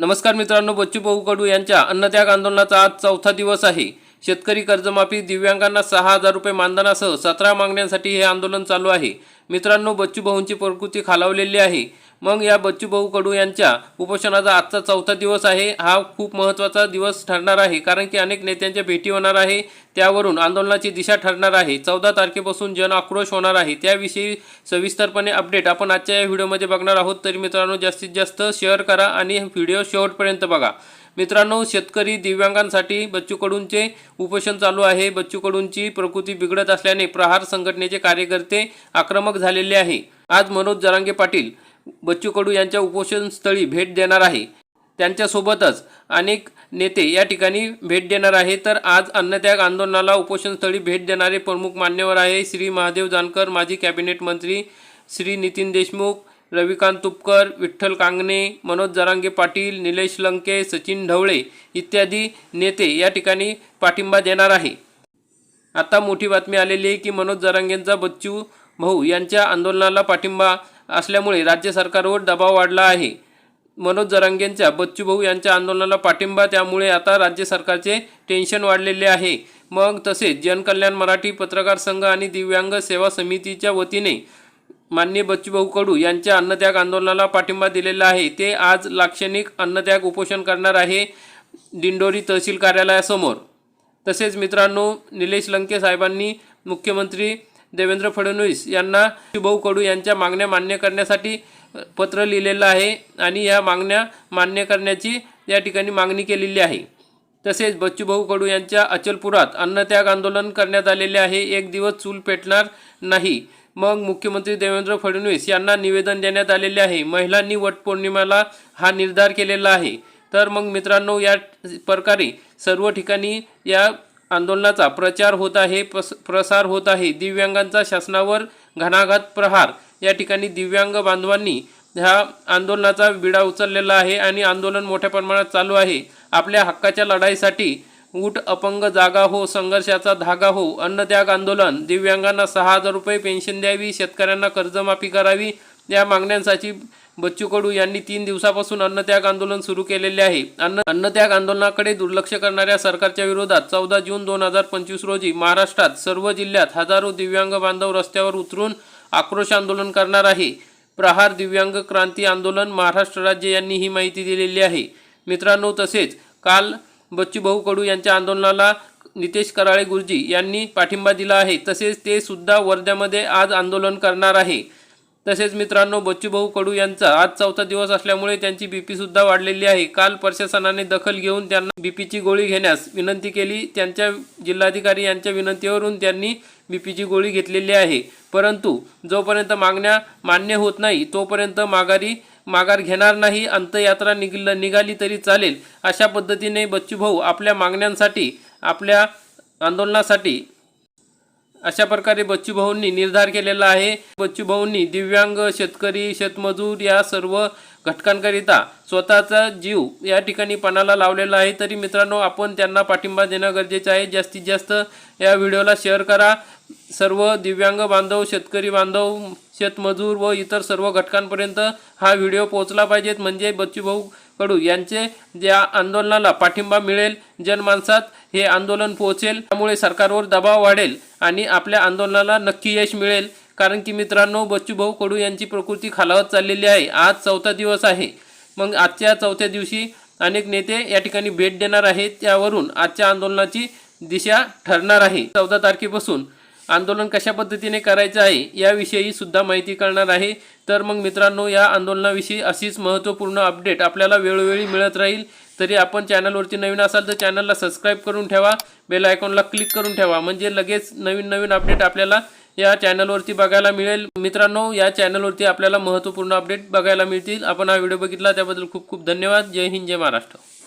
नमस्कार मित्रांनो बच्चू भाऊ कडू यांच्या अन्नत्याग आंदोलनाचा आज चौथा दिवस आहे. शेतकरी कर्जमाफी दिव्यांगांना सहा हजार रुपये मानधनासह सतरा मागण्यांसाठी हे आंदोलन चालू आहे. मित्रांनो बच्चू भाऊंची प्रकृती खालावलेली आहे. मग या बच्चू भाऊ कडू यांच्या उपोषणाचा आजचा चौथा दिवस आहे. हा खूप महत्त्वाचा दिवस ठरणार आहे. कारण की अनेक नेत्यांच्या भेटी होणार आहे. त्यावरून आंदोलनाची दिशा ठरणार आहे. चौदा तारखेपासून जन आक्रोश होणार आहे. त्याविषयी सविस्तरपणे अपडेट आपण आजच्या या व्हिडिओमध्ये बघणार आहोत. तरी मित्रांनो जास्तीत जास्त शेअर करा आणि व्हिडिओ शेवटपर्यंत बघा. मित्रांनो शेतकरी दिव्यांगांसाठी बच्चू कडूंचे उपोषण चालू आहे. बच्चू कडूंची प्रकृती बिघडत असल्याने प्रहार संघटनेचे कार्यकर्ते आक्रमक झालेले आहे. आज मनोज जरांगे पाटील बच्चू कडू यांच्या उपोषणस्थळी भेट देणार आहे. त्यांच्यासोबतच अनेक नेते या ठिकाणी भेट देणार आहे तर आज अन्नत्याग आंदोलनाला उपोषणस्थळी भेट देणारे प्रमुख मान्यवर आहे श्री महादेव जानकर माजी कॅबिनेट मंत्री श्री नितीन देशमुख रविकांत तुपकर विठ्ठल कांगणे मनोज जरांगे पाटील निलेश लंके सचिन ढवळे इत्यादी नेते या ठिकाणी पाठिंबा देणार आहे. आता मोठी बातमी आलेली आहे की मनोज जरांगेंचा बच्चू भाऊ यांच्या आंदोलनाला पाठिंबा असल्यामुळे राज्य सरकारवर दबाव वाढला आहे. मनोज जरांगेंच्या बच्चूभाऊ यांच्या आंदोलनाला पाठिंबा त्यामुळे आता राज्य सरकारचे टेन्शन वाढलेले आहे. मग तसेच जनकल्याण मराठी पत्रकार संघ आणि दिव्यांग सेवा समितीच्या वतीने मान्य बच्चूभाऊ कडू यांच्या अन्नत्याग आंदोलनाला पाठिंबा दिलेला आहे. ते आज लाक्षणिक अन्नत्याग उपोषण करणार आहे दिंडोरी तहसील कार्यालयासमोर. तसेच मित्रांनो निलेश लंके साहेबांनी मुख्यमंत्री देवेंद्र फडणवीस यांना बच्चूभाऊ कडू यांच्या मागण्या मान्य करण्यासाठी पत्र लिहिलेलं आहे आणि या मागण्या मान्य करण्याची या ठिकाणी मागणी केलेली आहे. तसेच बच्चूभाऊ कडू यांच्या अचलपुरात अन्नत्याग आंदोलन करण्यात आलेले आहे. एक दिवस चूल पेटणार नाही. मग मुख्यमंत्री देवेंद्र फडणवीस यांना निवेदन देण्यात आलेले आहे. महिलांनी वटपौर्णिमेला हा निर्धार केलेला आहे. तर मग मित्रांनो या प्रकारे सर्व ठिकाणी या आंदोलनाचा प्रचार होत आहे प्रस प्रसार होत आहे. दिव्यांगांचा शासनावर घणाघात प्रहार. या ठिकाणी दिव्यांग बांधवांनी ह्या आंदोलनाचा विडा उचललेला आहे आणि आंदोलन मोठ्या प्रमाणात चालू आहे. आपल्या हक्काच्या लढाईसाठी ऊट अपंग जागा हो संघर्षाचा धागा हो अन्नत्याग आंदोलन. दिव्यांगांना सहा हजार रुपये पेन्शन द्यावी शेतकऱ्यांना कर्जमाफी करावी या मागण्यांसाठी बच्चू कडू यांनी तीन दिवसापासून अन्नत्याग आंदोलन सुरू केलेले आहे. अन्न अन्नत्याग आंदोलनाकडे दुर्लक्ष करणाऱ्या सरकारच्या विरोधात चौदा जून दोन हजार पंचवीस रोजी महाराष्ट्रात सर्व जिल्ह्यात हजारो दिव्यांग बांधव रस्त्यावर उतरून आक्रोश आंदोलन करणार आहे. प्रहार दिव्यांग क्रांती आंदोलन महाराष्ट्र राज्य यांनी ही माहिती दिलेली आहे. मित्रांनो तसेच काल बच्चूभाऊ कडू यांच्या आंदोलनाला नितेश कराळे गुरुजी यांनी पाठिंबा दिला आहे. तसेच ते सुद्धा वर्ध्यामध्ये आज आंदोलन करणार आहे. तसेच मित्रांनो बच्चूभाऊ कडू यांचा आज चौथा दिवस असल्यामुळे त्यांची बीपी सुद्धा वाढलेली आहे. काल प्रशासनाने दखल घेऊन त्यांना बीपीची गोळी घेण्यास विनंती केली. त्यांच्या जिल्हाधिकारी यांच्या विनंतीवरून त्यांनी बीपीची गोळी घेतलेली आहे. परंतु जोपर्यंत मागण्या मान्य होत नाही तोपर्यंत माघारी माघार घेणार नाही अंतयात्रा निघल निघाली तरी चालेल. अशा पद्धतीने बच्चूभाऊ आपल्या मागण्यांसाठी आपल्या आंदोलनासाठी अशा प्रकारे बच्चूभाऊंनी निर्धार केलेला आहे. बच्चूभाऊंनी दिव्यांग शेतकरी शेतमजूर या सर्व घटकांकरिता स्वतःचा जीव या ठिकाणी पणाला लावलेला आहे. तरी मित्रांनो आपण त्यांना पाठिंबा देणं गरजेचं आहे. जास्तीत जास्त या व्हिडिओला शेअर करा. सर्व दिव्यांग बांधव शेतकरी बांधव शेतमजूर व इतर सर्व घटकांपर्यंत हा व्हिडिओ पोहोचला पाहिजेत म्हणजे बच्चूभाऊ कडू यांचे ज्या आंदोलनाला पाठिंबा मिळेल जनमानसात हे आंदोलन पोहोचेल. त्यामुळे सरकारवर दबाव वाढेल आणि आपल्या आंदोलनाला नक्की यश मिळेल. कारण की मित्रांनो बच्चूभाऊ कडू यांची प्रकृती खालावत चाललेली आहे. आज चौथा दिवस आहे. मग आजच्या चौथ्या दिवशी अनेक नेते या ठिकाणी भेट देणार आहेत. त्यावरून आजच्या आंदोलनाची दिशा ठरणार आहे. चौदा तारखेपासून आंदोलन कशा पद्धतीने करायचं आहे याविषयी सुद्धा माहिती कळणार आहे. तर मग मित्रांनो या आंदोलनाविषयी अशीच महत्त्वपूर्ण अपडेट आपल्याला वेळोवेळी मिळत राहील. तरी आपण चॅनलवरती नवीन असाल तर चॅनलला सबस्क्राईब करून ठेवा. बेल आयकॉनला क्लिक करून ठेवा. म्हणजे लगेच नवीन नवीन अपडेट आपल्याला या चॅनलवरती बघायला मिळेल. मित्रांनो या चॅनलवरती आपल्याला महत्त्वपूर्ण अपडेट बघायला मिळतील. आपण हा व्हिडिओ बघितला त्याबद्दल खूप खूप धन्यवाद. जय हिंद जय महाराष्ट्र.